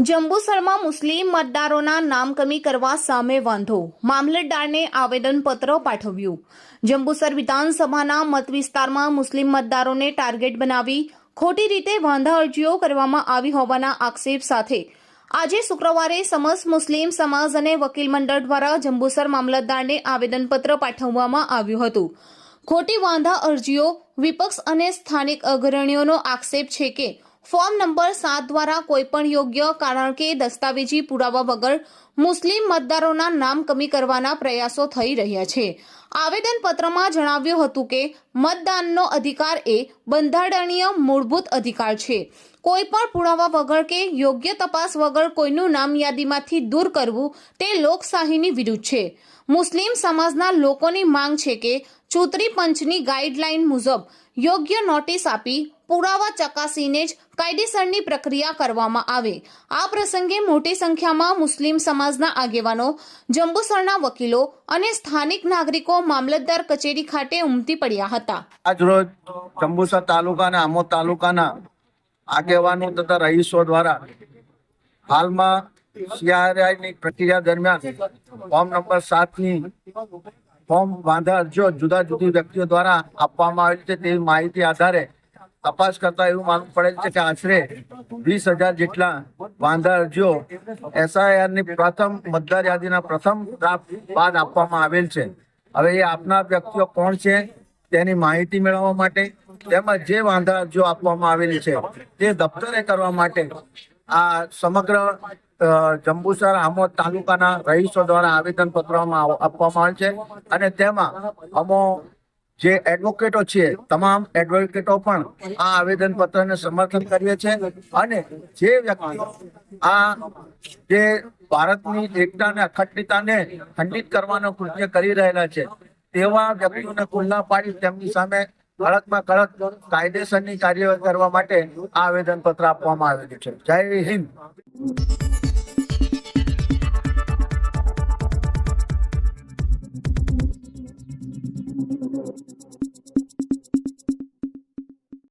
જંબુસરમાં મુસ્લિમ મતદારોના નામ કમી કરવા સામે વાંધો. મામલતદારને આવેદનપત્ર પાઠવ્યું. જંબુસર વિધાનસભાના મત વિસ્તારમાં મુસ્લિમ મતદારોને ટાર્ગેટ બનાવી ખોટી રીતે વાંધા અરજીઓ કરવામાં આવી હોવાના આક્ષેપ સાથે. આજે શુક્રવારે સમસ્ત મુસ્લિમ સમાજ અને વકીલ મંડળ દ્વારા જંબુસર મામલતદારને આવેદનપત્ર પાઠવવામાં આવ્યું હતું. ખોટી વાંધા અરજીઓ, વિપક્ષ અને સ્થાનિક અગ્રણીઓનો આક્ષેપ છે કે ફોર્મ નંબર સાત દ્વારા કોઈપણ યોગ્ય કારણ કે દસ્તાવેજી પુરાવા વગર મુસ્લિમ મતદારોના નામ કમી કરવાના પ્રયાસો થઈ રહ્યા છે. આવેદનપત્રમાં જણાવ્યું હતું કે મતદાનનો અધિકાર એ બંધારણીય મૂળભૂત અધિકાર છે. કોઈપણ પુરાવા વગર કે યોગ્ય તપાસ વગર કોઈનું નામ યાદીમાંથી દૂર કરવું તે લોકશાહીની વિરુદ્ધ છે. મુસ્લિમ સમાજના લોકોની માંગ છે કે ચૂંટણી પંચની ગાઈડલાઈન મુજબ યોગ્ય નોટિસ આપી પુરાવા ચકાસીને જ કાયદેસરની પ્રક્રિયા કરવામાં આવે. આ પ્રસંગે મોટી સંખ્યામાં મુસ્લિમ સમાજના આગેવાનો, જંબુસરના વકીલો અને સ્થાનિક નાગરિકો મામલતદાર કચેરી ખાતે ઉમટી પડ્યા હતા. આજરોજ જંબુસર તાલુકાના, આમોદ તાલુકાના આગેવાનો તથા રહીશો દ્વારા હાલમાં સીઆરઆઈની પ્રક્રિયા દરમિયાન ફોર્મ નંબર સાતની ફોર્મ વાંધા અરજીઓ જુદા જુદી વ્યક્તિઓ દ્વારા આપવામાં આવેલી છે તેવી માહિતી આધારે તપાસ કરતા એવું માલુમ પડેલ છે કે આશરે વીસ હજાર જેટલા વાંધા અરજીઓ એસઆઈઆરની પ્રથમ મતદાર યાદીના પ્રથમ ડ્રાફ્ટ બાદ આપવામાં આવેલ છે. હવે એ આપનાર વ્યક્તિઓ કોણ છે તેની માહિતી મેળવવા માટે તેમજ જે વાંધા અરજીઓ આપવામાં આવેલી છે તે દફતરે કરવા માટે આ સમગ્ર જંબુસર આમોદ તાલુકાના રહીશો દ્વારા આવેદન પત્રમાં આપવામાં આવે છે. અને તેમાં અમો જે એડવોકેટો છે તમામ એડવોકેટો પણ આ આવેદન પત્રને સમર્થન કરીએ છે. અને જે વ્યક્તિઓ આ જે ભારતની એકતા અને અખંડિતતાને ખંડિત કરવાનો કૃત્ય કરી રહેલા છે, તેવા વ્યક્તિઓને ખુલ્લા પાડી તેમની સામે કડકમાં કડક કાયદેસરની કાર્યવાહી કરવા માટે આ આવેદન પત્ર આપવામાં આવેલું છે. જય હિન્દ.